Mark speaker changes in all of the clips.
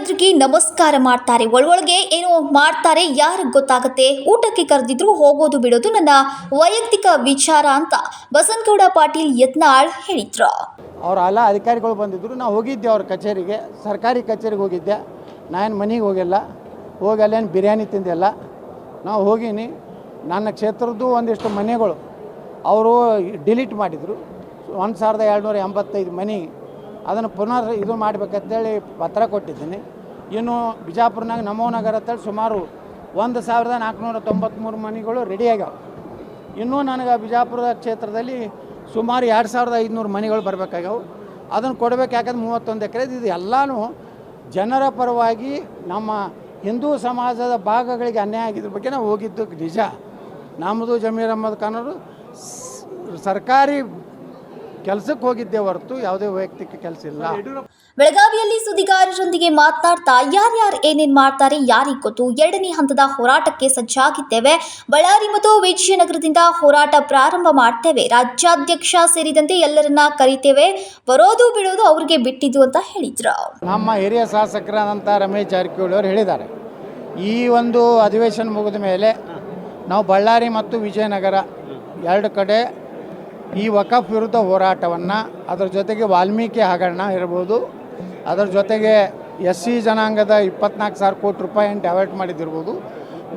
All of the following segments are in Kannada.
Speaker 1: ನಮಸ್ಕಾರ ಮಾಡ್ತಾರೆ. ಒಳೊಳಗೆ ಏನೋ ಮಾಡ್ತಾರೆ ಯಾರಿಗೆ ಗೊತ್ತಾಗುತ್ತೆ? ಊಟಕ್ಕೆ ಕರೆದಿದ್ರು ಹೋಗೋದು ಬಿಡೋದು ನನ್ನ ವೈಯಕ್ತಿಕ ವಿಚಾರ ಅಂತ ಬಸನಗೌಡ ಪಾಟೀಲ್ ಯತ್ನಾಳ್ ಹೇಳಿದ್ರು.
Speaker 2: ಅವ್ರ ಎಲ್ಲ ಅಧಿಕಾರಿಗಳು ಬಂದಿದ್ರು. ನಾವು ಹೋಗಿದ್ದೆ ಅವ್ರ ಕಚೇರಿಗೆ. ಸರ್ಕಾರಿ ಕಚೇರಿಗೆ ಹೋಗಿದ್ದೆ. ನಾನು ಮನೆಗೆ ಹೋಗಿಲ್ಲ. ಹೋಗಿ ಅಲ್ಲೇನು ಬಿರಿಯಾನಿ ತಿಂದಿಲ್ಲ. ನಾವು ಹೋಗೀನಿ. ನನ್ನ ಕ್ಷೇತ್ರದ್ದು ಒಂದಿಷ್ಟು ಮನೆಗಳು. ಅವರು ಡಿಲೀಟ್ ಮಾಡಿದರು. ಒಂದು ಸಾವಿರದ ಏಳ್ನೂರ ಎಂಬತ್ತೈದು ಮನೆ ಅದನ್ನು ಪುನರ್ ಇದು ಮಾಡಬೇಕಂತೇಳಿ ಪತ್ರ ಕೊಟ್ಟಿದ್ದೀನಿ. ಇನ್ನು ಬಿಜಾಪುರ್ನಾಗ ನಮೋ ನಗರ ಅಂತೇಳಿ ಸುಮಾರು ಒಂದು ಸಾವಿರದ ನಾಲ್ಕುನೂರ ತೊಂಬತ್ತ್ಮೂರು ಮನೆಗಳು ರೆಡಿ ಇನ್ನೂ ನನಗೆ ಬಿಜಾಪುರದ ಕ್ಷೇತ್ರದಲ್ಲಿ ಸುಮಾರು ಎರಡು ಸಾವಿರದ ಐದುನೂರು ಮನೆಗಳು ಬರಬೇಕಾಗ್ಯಾವು. ಅದನ್ನು ಕೊಡಬೇಕು ಯಾಕಂದ್ರೆ ಮೂವತ್ತೊಂದು ಎಕರೆ ಇದು ಎಲ್ಲನೂ ಜನರ ಪರವಾಗಿ ನಮ್ಮ ಹಿಂದೂ ಸಮಾಜದ ಭಾಗಗಳಿಗೆ ಅನ್ಯಾಯ ಆಗಿದ್ರ ಬಗ್ಗೆ ನಾವು ಹೋಗಿದ್ದು ನಿಜ. ನಮ್ಮದು ಜಮೀರ್ ಅಹಮದ್ ಖಾನ್ ಅವರು ಸರ್ಕಾರಿ ಕೆಲಸಕ್ಕೆ ಹೋಗಿದ್ದೆ ಹೊರತು ಯಾವುದೇ ವೈಯಕ್ತಿಕ ಕೆಲಸ ಇಲ್ಲ.
Speaker 1: ಬೆಳಗಾವಿಯಲ್ಲಿ ಸುದ್ದಿಗಾರರೊಂದಿಗೆ ಮಾತನಾಡ್ತಾ ಯಾರ್ಯಾರು ಏನೇನ್ ಮಾಡ್ತಾರೆ ಯಾರಿಗೆ ಗೊತ್ತು? ಎರಡನೇ ಹಂತದ ಹೋರಾಟಕ್ಕೆ ಸಜ್ಜಾಗಿದ್ದೇವೆ. ಬಳ್ಳಾರಿ ಮತ್ತು ವಿಜಯನಗರದಿಂದ ಹೋರಾಟ ಪ್ರಾರಂಭ ಮಾಡ್ತೇವೆ. ರಾಜ್ಯಾಧ್ಯಕ್ಷ ಸೇರಿದಂತೆ ಎಲ್ಲರನ್ನ ಕರಿತೇವೆ. ಬರೋದು ಬಿಡೋದು ಅವ್ರಿಗೆ ಬಿಟ್ಟಿದ್ದು ಅಂತ ಹೇಳಿದ್ರು.
Speaker 2: ನಮ್ಮ ಹಿರಿಯ ಶಾಸಕರಾದಂಥ ರಮೇಶ್ ಜಾರಕಿಹೊಳಿ ಅವರು ಹೇಳಿದ್ದಾರೆ. ಈ ಒಂದು ಅಧಿವೇಶನ ಮುಗಿದ ಮೇಲೆ ನಾವು ಬಳ್ಳಾರಿ ಮತ್ತು ವಿಜಯನಗರ ಎರಡು ಕಡೆ ಈ ವಕಫ್ ವಿರುದ್ಧ ಹೋರಾಟವನ್ನು ಅದರ ಜೊತೆಗೆ ವಾಲ್ಮೀಕಿ ಹಗರಣ ಇರ್ಬೋದು ಅದರ ಜೊತೆಗೆ ಎಸ್ ಸಿ ಜನಾಂಗದ ಇಪ್ಪತ್ನಾಲ್ಕು ಸಾವಿರ ಕೋಟಿ ರೂಪಾಯಿಯನ್ನು ಡೈವರ್ಟ್ ಮಾಡಿದ್ದಿರ್ಬೋದು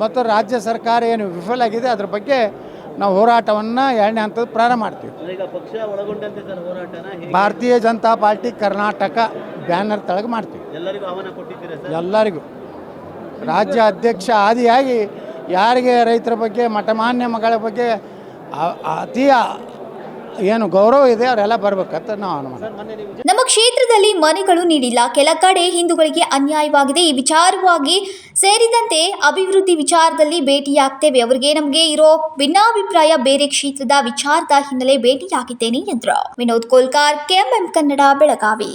Speaker 2: ಮತ್ತು ರಾಜ್ಯ ಸರ್ಕಾರ ಏನು ವಿಫಲ ಆಗಿದೆ ಅದ್ರ ಬಗ್ಗೆ ನಾವು ಹೋರಾಟವನ್ನು ಎರಡನೇ ಹಂತದ ಪ್ರಾರಂಭ ಮಾಡ್ತೀವಿ. ಭಾರತೀಯ ಜನತಾ ಪಾರ್ಟಿ ಕರ್ನಾಟಕ ಬ್ಯಾನರ್ ತಳಗೆ ಮಾಡ್ತೀವಿ.
Speaker 3: ಎಲ್ಲರಿಗೂ
Speaker 2: ರಾಜ್ಯ ಅಧ್ಯಕ್ಷ ಆದಿಯಾಗಿ ಯಾರಿಗೆ ರೈತರ ಬಗ್ಗೆ ಮಠಮಾನ್ಯ ಮಗಳ ಬಗ್ಗೆ ಅತಿ ಏನು ಗೌರವ ಇದೆ, ಅವರೆಲ್ಲ ಬರ್ಬೇಕಂತ ನಾವು ಅನುಮಾನ.
Speaker 1: ನಮ್ಮ ಕ್ಷೇತ್ರದಲ್ಲಿ ಮನೆಗಳು ನೀಡಿಲ್ಲ. ಕೆಲ ಕಡೆ ಹಿಂದೂಗಳಿಗೆ ಅನ್ಯಾಯವಾಗಿದೆ. ಈ ವಿಚಾರವಾಗಿ ಸೇರಿದಂತೆ ಅಭಿವೃದ್ಧಿ ವಿಚಾರದಲ್ಲಿ ಭೇಟಿಯಾಗ್ತೇವೆ. ಅವರಿಗೆ ನಮಗೆ ಇರೋ ಭಿನ್ನಾಭಿಪ್ರಾಯ, ಬೇರೆ ಕ್ಷೇತ್ರದ ವಿಚಾರದ ಹಿನ್ನೆಲೆ ಭೇಟಿಯಾಗಿದ್ದೇನೆ ಎಂದ್ರ. ವಿನೋದ್ ಕೋಲ್ಕಾರ್, ಕೆಎಂಎಂ ಕನ್ನಡ, ಬೆಳಗಾವಿ.